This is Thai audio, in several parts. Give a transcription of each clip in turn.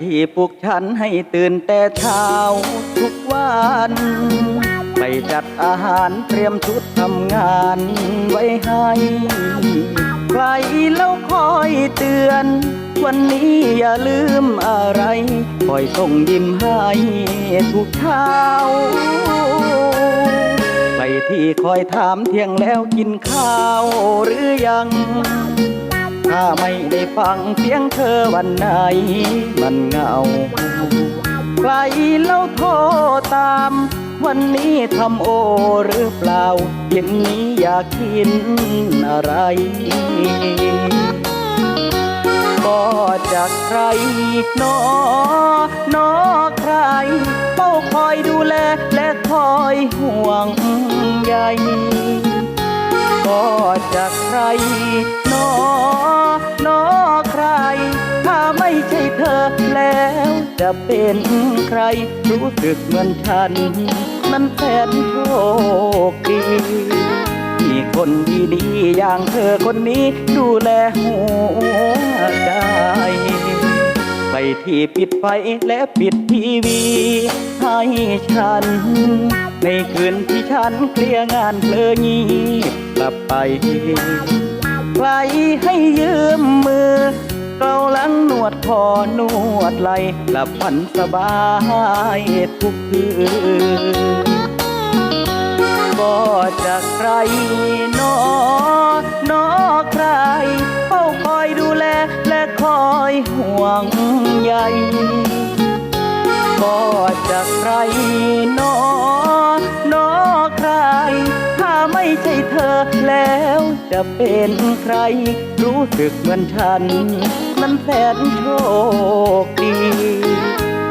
ที่ปลุกฉันให้ตื่นแต่เช้าทุกวัน ไปจัดอาหารเตรียมชุดทำงานไว้ให้ ใครแล้วคอยเตือน วันนี้อย่าลืมอะไร คอยส่งยิ้มให้ทุกเช้าใครที่คอยถามเที่ยงแล้วกินข้าวหรือยัง ถ้าไม่ได้ฟังเสียงเธอวันไหน มันเหงาใครเล่าโทรตาม วันนี้ทำโอหรือเปล่า เย็นนี้อยากกินอะไร ก็จากใครหนอนอใครเฝ้าคอยดูแลและคอยห่วงใยก็จากใครนอ ไม่ใช่เธอแล้วจะเป็นใครรู้สึกเหมือนฉัน นั้นแสนโชคดีมีคนดีๆอย่างเธอคนนี้ดูแลหัวใจไปที่ปิดไฟและปิดทีวี ให้ฉัน ในคืนที่ฉันเคลียร์งานเพลงีบกลับไปใครให้ยืม วดคอนวดไหลหลับฝันสบายทุกคืนก็จากใครนอนอใครเฝ้าคอยดูแลและคอยห่วงใยก็จากใครนอนอใคร ถ้าไม่ใช่เธอแล้วจะเป็นใครรู้สึกเหมือนฉัน นั้นแสนโชคดี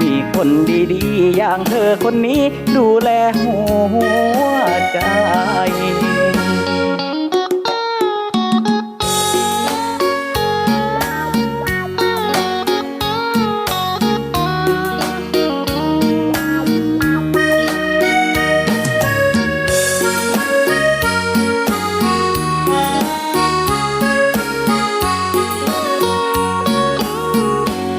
มีคนดีๆ อย่างเธอคนนี้ดูแลหัวใจ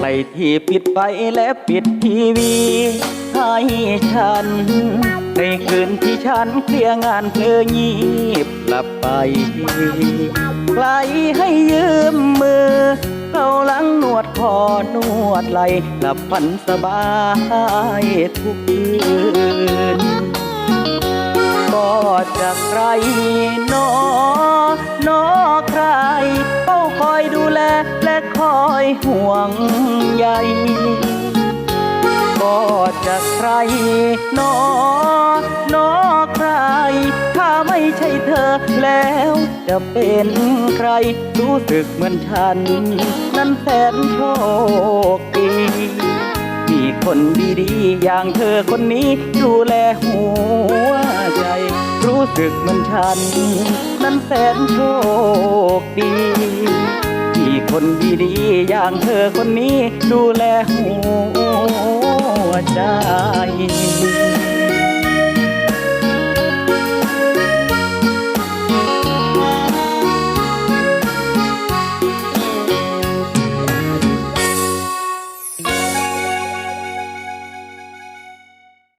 ใครที่ปิดไฟและปิดทีวี ให้ฉัน ในคืนที่ฉันเคลียร์งานเพลองีบกลับไปใครให้ยืมมือ เขาหลังนวดคอนวดไหลหลับฝันสบายทุกคืนก็จากใครนอนอใครเฝ้าคอยดูแลและคอยห่วง จากใครนอนอใคร ถ้าไม่ใช่เธอแล้วจะเป็นใคร รู้สึกเหมือนฉัน นั้นแสนโชคดีมีคนดีๆ อย่างเธอคนนี้ดูแลหัวใจ รู้สึกเหมือนฉัน นั้นแสนโชคางเธอคนนี้ดูแลหัวใจ